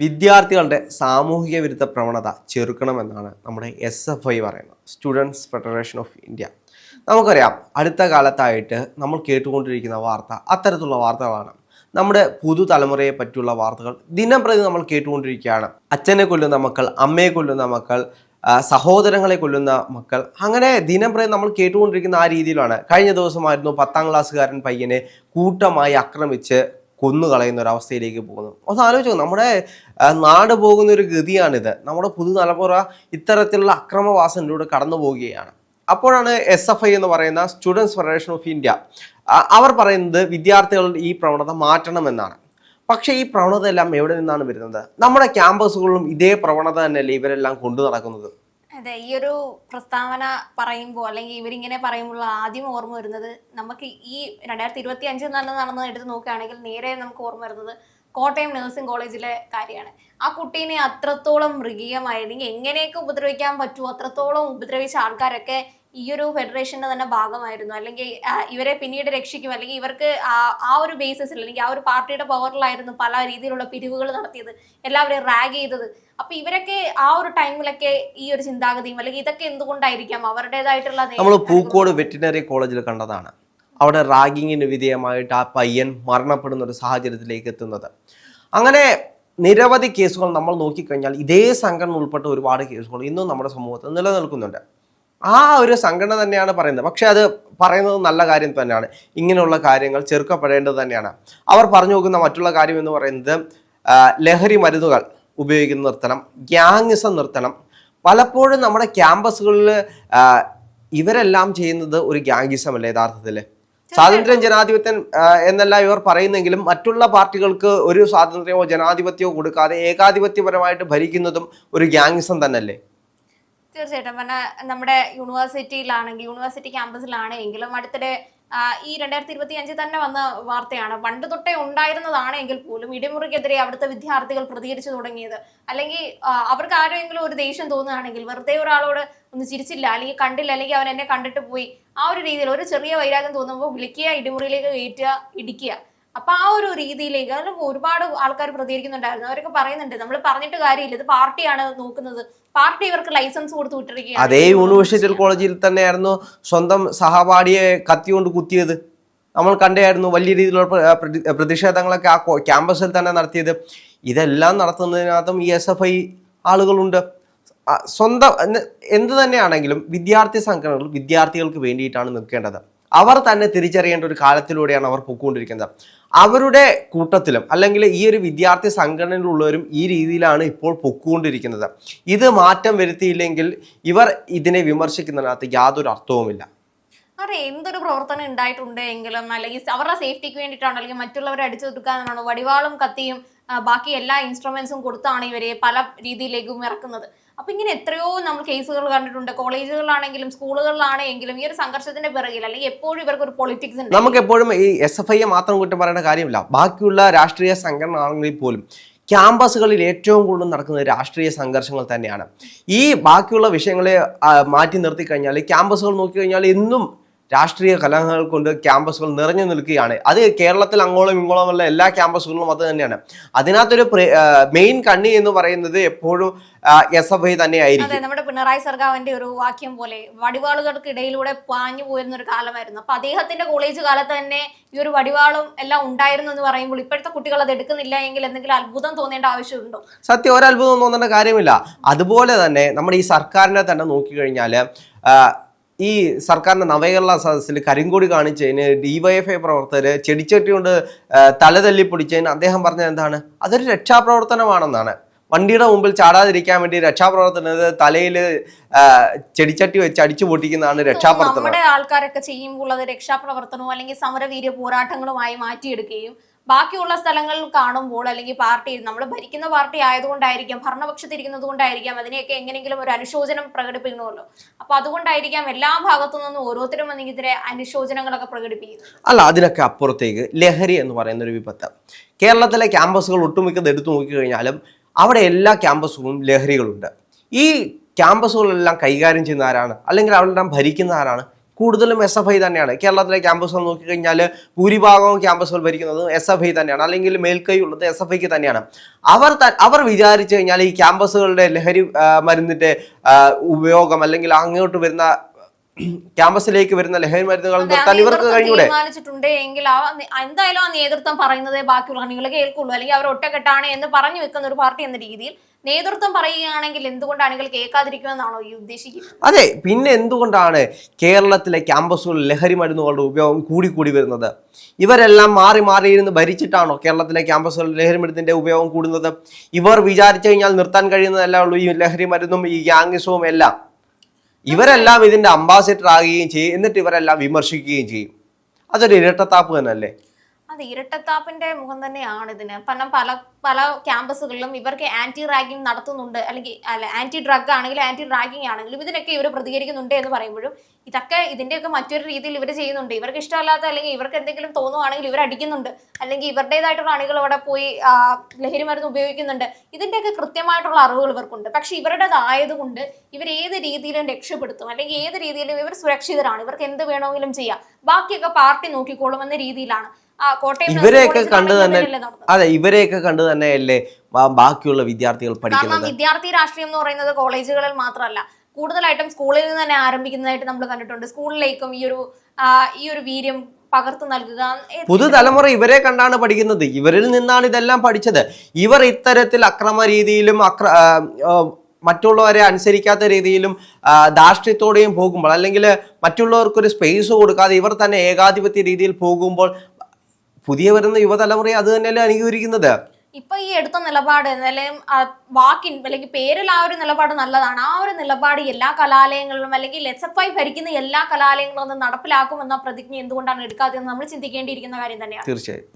വിദ്യാർത്ഥികളുടെ സാമൂഹിക വിരുദ്ധ പ്രവണത ചെറുക്കണമെന്നാണ് നമ്മുടെ എസ് എഫ് ഐ പറയുന്നത്. സ്റ്റുഡൻസ് ഫെഡറേഷൻ ഓഫ് ഇന്ത്യ നമുക്കറിയാം അടുത്ത കാലത്തായിട്ട് നമ്മൾ കേട്ടുകൊണ്ടിരിക്കുന്ന വാർത്ത അത്തരത്തിലുള്ള വാർത്തകളാണ്. നമ്മുടെ പുതുതലമുറയെ പറ്റിയുള്ള വാർത്തകൾ ദിനം പ്രതി നമ്മൾ കേട്ടുകൊണ്ടിരിക്കുകയാണ്. അച്ഛനെ കൊല്ലുന്ന മക്കൾ അമ്മയെ കൊല്ലുന്ന മക്കൾ സഹോദരങ്ങളെ കൊല്ലുന്ന മക്കൾ അങ്ങനെ ദിനം പ്രതി നമ്മൾ കേട്ടുകൊണ്ടിരിക്കുന്ന ആ രീതിയിലാണ്. കഴിഞ്ഞ ദിവസമായിരുന്നു പത്താം ക്ലാസ്സുകാരൻ പയ്യനെ കൂട്ടമായി ആക്രമിച്ച് കൊന്നുകളയുന്ന ഒരു അവസ്ഥയിലേക്ക് പോകുന്നു. ഒന്ന് ആലോചിച്ചു നമ്മുടെ നാട് പോകുന്ന ഒരു ഗതിയാണിത്. നമ്മുടെ പുതുതലമുറ ഇത്തരത്തിലുള്ള അക്രമവാസനിലൂടെ കടന്നു പോവുകയാണ് അപ്പോഴാണ് എസ് എഫ് ഐ എന്ന് പറയുന്ന സ്റ്റുഡൻസ് ഫെഡറേഷൻ ഓഫ് ഇന്ത്യ അവർ പറയുന്നത് വിദ്യാർത്ഥികളുടെ ഈ പ്രവണത മാറ്റണമെന്നാണ്. പക്ഷേ ഈ പ്രവണത എല്ലാം എവിടെ നിന്നാണ് വരുന്നത്? നമ്മുടെ ക്യാമ്പസുകളിലും ഇതേ പ്രവണത തന്നെയല്ലേ ഇവരെല്ലാം കൊണ്ടു നടക്കുന്നത്? അതെ ഈ ഒരു പ്രസ്താവന പറയുമ്പോൾ അല്ലെങ്കിൽ ഇവരിങ്ങനെ പറയുമ്പോൾ ആദ്യം ഓർമ്മ വരുന്നത് നമുക്ക് ഈ രണ്ടായിരത്തി ഇരുപത്തി അഞ്ചിൽ തന്നെ നടന്നത് എടുത്ത് നോക്കുകയാണെങ്കിൽ നേരെ നമുക്ക് ഓർമ്മ വരുന്നത് കോട്ടയം നഴ്സിംഗ് കോളേജിലെ കാര്യമാണ്. ആ കുട്ടീനെ അത്രത്തോളം മൃഗീയമായിരുന്നു അല്ലെങ്കിൽ എങ്ങനെയൊക്കെ ഉപദ്രവിക്കാൻ പറ്റുമോ അത്രത്തോളം ഉപദ്രവിച്ച ആൾക്കാരൊക്കെ ഈ ഒരു ഫെഡറേഷന്റെ തന്നെ ഭാഗമായിരുന്നു. അല്ലെങ്കിൽ ഇവരെ പിന്നീട് രക്ഷിക്കും. അല്ലെങ്കിൽ ഇവർക്ക് ആ- ഒരു ബേസിസിൽ അല്ലെങ്കിൽ ആ ഒരു പാർട്ടിയുടെ പവറിലായിരുന്നു പല രീതിയിലുള്ള പിരിവുകൾ നടത്തിയത്. എല്ലാവരെയും റാഗ് ചെയ്തത്. അപ്പൊ ഇവരൊക്കെ ആ ഒരു ടൈമിലൊക്കെ ഈ ഒരു ചിന്താഗതിയും അല്ലെങ്കിൽ ഇതൊക്കെ എന്തുകൊണ്ടായിരിക്കാം അവരുടേതായിട്ടുള്ള നമ്മൾ പൂക്കോട് വെറ്റിനറി കോളേജിൽ കണ്ടതാണ്. അവിടെ റാഗിങ്ങിന് വിധേയമായിട്ട് ആ പയ്യൻ മരണപ്പെടുന്ന ഒരു സാഹചര്യത്തിലേക്ക് എത്തുന്നത്. അങ്ങനെ നിരവധി കേസുകൾ നമ്മൾ നോക്കിക്കഴിഞ്ഞാൽ ഇതേ സംഘടന ഉൾപ്പെട്ട ഒരുപാട് കേസുകൾ ഇന്നും നമ്മുടെ സമൂഹത്തിൽ നിലനിൽക്കുന്നുണ്ട്. ആ ഒരു സംഘടന തന്നെയാണ് പറയുന്നത്. പക്ഷേ അത് പറയുന്നത് നല്ല കാര്യം തന്നെയാണ്. ഇങ്ങനെയുള്ള കാര്യങ്ങൾ ചെറുക്കപ്പെടേണ്ടത് തന്നെയാണ്. അവർ പറഞ്ഞു നോക്കുന്ന മറ്റുള്ള കാര്യം എന്ന് പറയുന്നത് ലഹരി മരുന്നുകൾ ഉപയോഗിക്കുന്ന നിർത്തണം ഗ്യാങ്സം നിർത്തണം. പലപ്പോഴും നമ്മുടെ ക്യാമ്പസുകളിൽ ഇവരെല്ലാം ചെയ്യുന്നത് ഒരു ഗ്യാങ്കിസമല്ല യഥാർത്ഥത്തിൽ സ്വാതന്ത്ര്യം ജനാധിപത്യം എന്നല്ല ഇവർ പറയുന്നെങ്കിലും മറ്റുള്ള പാർട്ടികൾക്ക് ഒരു സ്വാതന്ത്ര്യമോ ജനാധിപത്യമോ കൊടുക്കാതെ ഏകാധിപത്യപരമായിട്ട് ഭരിക്കുന്നതും ഒരു ഗ്യാങ്ങിസം തന്നെയല്ലേ? തീർച്ചയായിട്ടും. പിന്നെ നമ്മുടെ യൂണിവേഴ്സിറ്റിയിലാണെങ്കിൽ യൂണിവേഴ്സിറ്റി ക്യാമ്പസിലാണെങ്കിലും അടുത്തിടെ ഈ രണ്ടായിരത്തി ഇരുപത്തി അഞ്ചിൽ തന്നെ വന്ന വാർത്തയാണ്. പണ്ട് തൊട്ടേ ഉണ്ടായിരുന്നതാണ് എങ്കിൽ പോലും ഇടിമുറിക്കെതിരെ അവിടുത്തെ വിദ്യാർത്ഥികൾ പ്രതികരിച്ചു തുടങ്ങിയത്. അല്ലെങ്കിൽ അവർക്ക് ആരെങ്കിലും ഒരു ദേഷ്യം തോന്നുകയാണെങ്കിൽ വെറുതെ ഒരാളോട് ഒന്ന് ചിരിച്ചില്ല അല്ലെങ്കിൽ കണ്ടില്ല അല്ലെങ്കിൽ അവൻ എന്നെ കണ്ടിട്ട് പോയി. ആ ഒരു രീതിയിൽ ഒരു ചെറിയ വൈരാഗ്യം തോന്നുമ്പോൾ വിളിക്കുക ഇടിമുറിയിലേക്ക് കയറ്റുക ഇടിക്കുക. അപ്പൊ ആ ഒരു രീതിയിലേക്ക് അതിൽ ഒരുപാട് ആൾക്കാർ പ്രതികരിക്കുന്നുണ്ടായിരുന്നു. അവരൊക്കെ പറയുന്നുണ്ട് നമ്മൾ പറഞ്ഞിട്ട് കാര്യമില്ല ഇത് പാർട്ടിയാണ് നോക്കുന്നത്. പാർട്ടി ഇവർക്ക് ലൈസൻസ് കൊടുത്ത് വിട്ടിരിക്കുകയാണ്. അതേ യൂണിവേഴ്സിറ്റി കോളേജിൽ തന്നെയായിരുന്നു സ്വന്തം സഹപാഠിയെ കത്തിയോണ്ട് കുത്തിയത്. നമ്മൾ കണ്ടായിരുന്നു വലിയ രീതിയിലുള്ള പ്ര- പ്രതി- പ്രതിഷേധങ്ങളൊക്കെ ആ ക്യാമ്പസിൽ തന്നെ നടത്തിയത്. ഇതെല്ലാം നടത്തുന്നതിനകത്തും ഈ എസ് എഫ് ഐ ആളുകളുണ്ട്. സ്വന്തം എന്ത് തന്നെയാണെങ്കിലും വിദ്യാർത്ഥി സംഘടനകൾ വിദ്യാർത്ഥികൾക്ക് വേണ്ടിയിട്ടാണ് നിൽക്കേണ്ടത്. അവർ തന്നെ തിരിച്ചറിയേണ്ട ഒരു കാലത്തിലൂടെയാണ് അവർ പൊയ്ക്കൊണ്ടിരിക്കുന്നത് അവരുടെ കൂട്ടത്തിലും അല്ലെങ്കിൽ ഈ ഒരു വിദ്യാർത്ഥി സംഘടനയിലുള്ളവരും ഈ രീതിയിലാണ് ഇപ്പോൾ പൊക്കുകൊണ്ടിരിക്കുന്നത് ഇത് മാറ്റം വരുത്തിയില്ലെങ്കിൽ ഇവർ ഇതിനെ വിമർശിക്കുന്നതിനകത്ത് യാതൊരു അർത്ഥവുമില്ല. അറിയാം എന്തൊരു പ്രവർത്തനം ഉണ്ടായിട്ടുണ്ട് എങ്കിലും അല്ലെങ്കിൽ അവരുടെ സേഫ്റ്റിക്ക് വേണ്ടിയിട്ടാണോ അല്ലെങ്കിൽ മറ്റുള്ളവരെ അടിച്ചു കൊടുക്കാനാണോ വടിവാളും കത്തിയും ബാക്കി എല്ലാ ഇൻസ്ട്രുമെന്റ്സും കൊടുത്താണ് ഇവരെ പല രീതിയിലേക്കും ഇറക്കുന്നത്. അപ്പൊ ഇങ്ങനെ എത്രയോ നമ്മൾ കേസുകൾ കണ്ടിട്ടുണ്ട്. കോളേജുകളിലാണെങ്കിലും സ്കൂളുകളിലാണെങ്കിലും ഈ ഒരു സംഘർഷത്തിന്റെ പിറകിൽ അല്ലെങ്കിൽ എപ്പോഴും ഇവർക്ക് ഒരു പൊളിറ്റിക്സ് ഉണ്ട്. നമുക്ക് എപ്പോഴും ഈ എസ് എഫ് ഐയെ മാത്രം കുറ്റം പറയേണ്ട കാര്യമില്ല. ബാക്കിയുള്ള രാഷ്ട്രീയ സംഘടന ആണെങ്കിൽ പോലും ക്യാമ്പസുകളിൽ ഏറ്റവും കൂടുതൽ നടക്കുന്നത് രാഷ്ട്രീയ സംഘർഷങ്ങൾ തന്നെയാണ്. ഈ ബാക്കിയുള്ള വിഷയങ്ങളെ മാറ്റി നിർത്തി കഴിഞ്ഞാൽ ക്യാമ്പസുകൾ നോക്കിക്കഴിഞ്ഞാൽ എന്നും രാഷ്ട്രീയ കലഹങ്ങൾ കൊണ്ട് ക്യാമ്പസുകൾ നിറഞ്ഞു നിൽക്കുകയാണ്. അത് കേരളത്തിൽ അങ്ങോളം ഇങ്ങോളമുള്ള എല്ലാ ക്യാമ്പസുകളിലും അത് തന്നെയാണ്. അതിനകത്തൊരു മെയിൻ കണ്ണി എന്ന് പറയുന്നത് എപ്പോഴും എസ് എഫ് ഐ തന്നെയായിരിക്കും നമ്മുടെ പിണറായി സർഗാവിന്റെ ഒരു വാക്യം പോലെ വടിവാളുകൾക്ക് ഇടയിലൂടെ പാഞ്ഞു പോയിരുന്ന ഒരു കാലമായിരുന്നു. അപ്പൊ അദ്ദേഹത്തിന്റെ കോളേജ് കാലത്ത് തന്നെ ഈ ഒരു വടിവാളും എല്ലാം ഉണ്ടായിരുന്നു എന്ന് പറയുമ്പോൾ ഇപ്പോഴത്തെ കുട്ടികൾ അത് എടുക്കുന്നില്ല എങ്കിൽ എന്തെങ്കിലും അത്ഭുതം തോന്നേണ്ട ആവശ്യമുണ്ടോ? സത്യം ഒരത്ഭുതം തോന്നേണ്ട കാര്യമില്ല. അതുപോലെ തന്നെ നമ്മുടെ ഈ സർക്കാരിനെ തന്നെ നോക്കിക്കഴിഞ്ഞാൽ ഈ സർക്കാരിന്റെ നവകേരള സദസ്സിൽ കരിങ്കൊടി കാണിച്ചതിന് ഡിവൈഎഫ്ഐ പ്രവർത്തകർ ചെടിച്ചട്ടി കൊണ്ട് തലതല്ലി തല തല്ലി പൊടിച്ചതിന് അദ്ദേഹം പറഞ്ഞത് എന്താണ്? അതൊരു രക്ഷാപ്രവർത്തനമാണെന്നാണ്. വണ്ടിയുടെ മുമ്പിൽ ചാടാതിരിക്കാൻ വേണ്ടി രക്ഷാപ്രവർത്തനത് തലയിൽ ചെടിച്ചട്ടി വെച്ച് അടിച്ചു പൊട്ടിക്കുന്നതാണ് രക്ഷാപ്രവർത്തനം. നമ്മുടെ ആൾക്കാരൊക്കെ ചെയ്യുമ്പോൾ അത് രക്ഷാപ്രവർത്തനവും അല്ലെങ്കിൽ സമരവീര്യ പോരാട്ടങ്ങളുമായി മാറ്റിയെടുക്കുകയും ബാക്കിയുള്ള സ്ഥലങ്ങൾ കാണുമ്പോൾ അല്ലെങ്കിൽ പാർട്ടി നമ്മൾ ഭരിക്കുന്ന പാർട്ടി ആയതുകൊണ്ടായിരിക്കാം ഭരണപക്ഷത്തിരിക്കുന്നത് കൊണ്ടായിരിക്കാം അതിനെയൊക്കെ എങ്ങനെയെങ്കിലും ഒരു അനുശോചനം പ്രകടിപ്പിക്കണമല്ലോ അപ്പൊ അതുകൊണ്ടായിരിക്കാം എല്ലാ ഭാഗത്തു നിന്നും ഓരോരുത്തരും ഇതിരെ അനുശോചനങ്ങളൊക്കെ പ്രകടിപ്പിക്കുന്നത്. അല്ല അതിനൊക്കെ അപ്പുറത്തേക്ക് ലഹരി എന്ന് പറയുന്ന ഒരു വിപത്ത്. കേരളത്തിലെ ക്യാമ്പസുകൾ ഒട്ടുമിക്കത് എടുത്തു നോക്കിക്കഴിഞ്ഞാലും അവിടെ എല്ലാ ക്യാമ്പസുകളും ലഹരികളുണ്ട്. ഈ ക്യാമ്പസുകളെല്ലാം കൈകാര്യം ചെയ്യുന്ന ആരാണ്? അല്ലെങ്കിൽ അവരെല്ലാം ഭരിക്കുന്ന ആരാണ്? കൂടുതലും എസ് എഫ് ഐ തന്നെയാണ്. കേരളത്തിലെ ക്യാമ്പസുകൾ നോക്കിക്കഴിഞ്ഞാൽ ഭൂരിഭാഗവും ക്യാമ്പസുകൾ ഭരിക്കുന്നത് എസ് എഫ് ഐ തന്നെയാണ്. അല്ലെങ്കിൽ മേൽക്കൈ ഉള്ളത് എസ് എഫ് ഐക്ക് തന്നെയാണ്. അവർ അവർ വിചാരിച്ചു കഴിഞ്ഞാൽ ഈ ക്യാമ്പസുകളുടെ ലഹരി മരുന്നിന്റെ ഉപയോഗം അല്ലെങ്കിൽ അങ്ങോട്ട് വരുന്ന ക്യാമ്പസിലേക്ക് വരുന്ന ലഹരി മരുന്നുകൾ നിർത്താൻ ഇവർക്ക് കഴിയൂടെ? എങ്കിൽ എന്തായാലും ആ നേതൃത്വം പറയുന്നത് ബാക്കിയുള്ള നിങ്ങൾ കേൾക്കുള്ളൂ. അല്ലെങ്കിൽ അവർ ഒറ്റക്കെട്ടാണ് എന്ന് പറഞ്ഞു വെക്കുന്ന ഒരു പാർട്ടി എന്ന രീതിയിൽ നേതൃത്വം പറയുകയാണെങ്കിൽ എന്തുകൊണ്ടാണ് നിങ്ങൾ കേൾക്കാതിരിക്കുമെന്നാണോ ഈ ഉദ്ദേശിക്കുന്നത്? അതെ പിന്നെ എന്തുകൊണ്ടാണ് കേരളത്തിലെ ക്യാമ്പസുകളിൽ ലഹരി മരുന്നുകളുടെ ഉപയോഗം കൂടിക്കൂടി വരുന്നത്? ഇവരെല്ലാം മാറി മാറി ഇരുന്ന് ഭരിച്ചിട്ടാണോ കേരളത്തിലെ ക്യാമ്പസുകളിൽ ലഹരി മരുന്നിന്റെ ഉപയോഗം കൂടുന്നത്? ഇവർ വിചാരിച്ചു കഴിഞ്ഞാൽ നിർത്താൻ കഴിയുന്നതല്ല ഉള്ളൂ ഈ ലഹരി മരുന്നും ഈ ഗ്യാങ്സും എല്ലാം. ഇവരെല്ലാം ഇതിന്റെ അംബാസിഡർ ആകുകയും ചെയ്യും. എന്നിട്ട് ഇവരെല്ലാം വിമർശിക്കുകയും ചെയ്യും. അതൊരു ഇരട്ടത്താപ്പ് തന്നെയല്ലേ? അത് ഇരട്ടത്താപ്പിന്റെ മുഖം തന്നെയാണ് ഇതിന്. കാരണം പല പല ക്യാമ്പസുകളിലും ഇവർക്ക് ആന്റി റാഗിങ് നടത്തുന്നുണ്ട്. അല്ലെങ്കിൽ അല്ല ആന്റി ഡ്രഗ് ആണെങ്കിലും ആന്റി റാഗിങ് ആണെങ്കിലും ഇതിനൊക്കെ ഇവർ പ്രതികരിക്കുന്നുണ്ട് എന്ന് പറയുമ്പോഴും ഇതൊക്കെ ഇതിന്റെയൊക്കെ മറ്റൊരു രീതിയിൽ ഇവർ ചെയ്യുന്നുണ്ട്. ഇവർക്ക് ഇഷ്ടമല്ലാത്ത അല്ലെങ്കിൽ ഇവർക്ക് എന്തെങ്കിലും തോന്നുവാണെങ്കിൽ ഇവർ അടിക്കുന്നുണ്ട്. അല്ലെങ്കിൽ ഇവരുടേതായിട്ടുള്ള അണികൾ അവിടെ പോയി ലഹരി മരുന്ന് ഉപയോഗിക്കുന്നുണ്ട്. ഇതിന്റെയൊക്കെ കൃത്യമായിട്ടുള്ള അറിവുകൾ ഇവർക്കുണ്ട്. പക്ഷെ ഇവരുടേതായതുകൊണ്ട് ഇവർ ഏത് രീതിയിലും രക്ഷപ്പെടുത്തും. അല്ലെങ്കിൽ ഏത് രീതിയിലും ഇവർ സുരക്ഷിതരാണ്. ഇവർക്ക് എന്ത് വേണമെങ്കിലും ചെയ്യാം. ബാക്കിയൊക്കെ പാർട്ടി നോക്കിക്കോളും എന്ന രീതിയിലാണ്. ഇവരെയൊക്കെ കണ്ടു തന്നെ അതെ ഇവരെയൊക്കെ കണ്ടു തന്നെയല്ലേ ബാക്കിയുള്ള വിദ്യാർത്ഥികൾ പഠിക്കുന്നത്? വിദ്യാർത്ഥി രാഷ്ട്രീയം എന്ന് പറയുന്നത് കോളേജുകളിൽ മാത്രമല്ല കൂടുതലായിട്ടും സ്കൂളിൽ നിന്ന് തന്നെ ആരംഭിക്കുന്നതായിട്ട് നമ്മൾ കണ്ടിട്ടുണ്ട്. സ്കൂളിലേക്കും ഈ ഒരു ഈ ഒരു വീര്യം പകർത്തു നൽകുക പുതുതലമുറ ഇവരെ കണ്ടാണ് പഠിക്കുന്നത്. ഇവരിൽ നിന്നാണ് ഇതെല്ലാം പഠിച്ചത്. ഇവർ ഇത്തരത്തിൽ അക്രമ രീതിയിലും അക്ര മറ്റുള്ളവരെ അനുസരിക്കാത്ത രീതിയിലും ധാർഷ്ട്യത്തോടെയും പോകുമ്പോൾ അല്ലെങ്കിൽ മറ്റുള്ളവർക്കൊരു സ്പേസ് കൊടുക്കാതെ ഇവർ തന്നെ ഏകാധിപത്യ രീതിയിൽ പോകുമ്പോൾ പുതിയ വരുന്ന യുവതലമുറയെ അത് തന്നെയല്ലേ അനുകൂലിക്കുന്നത്? ഇപ്പൊ ഈ എടുത്ത നിലപാട് അല്ലെങ്കിൽ വാക്കിൻ അല്ലെങ്കിൽ പേരിൽ ആ ഒരു നിലപാട് നല്ലതാണ്. ആ ഒരു നിലപാട് എല്ലാ കലാലയങ്ങളിലും അല്ലെങ്കിൽ എസ് എഫ് ഐ ഭരിക്കുന്ന എല്ലാ കലാലയങ്ങളും ഒന്ന് നടപ്പിലാക്കുമെന്ന പ്രതിജ്ഞ എന്തുകൊണ്ടാണ് എടുക്കാത്തതെന്ന് നമ്മൾ ചിന്തിക്കേണ്ടിയിരിക്കുന്ന കാര്യം തന്നെയാണ്. തീർച്ചയായും.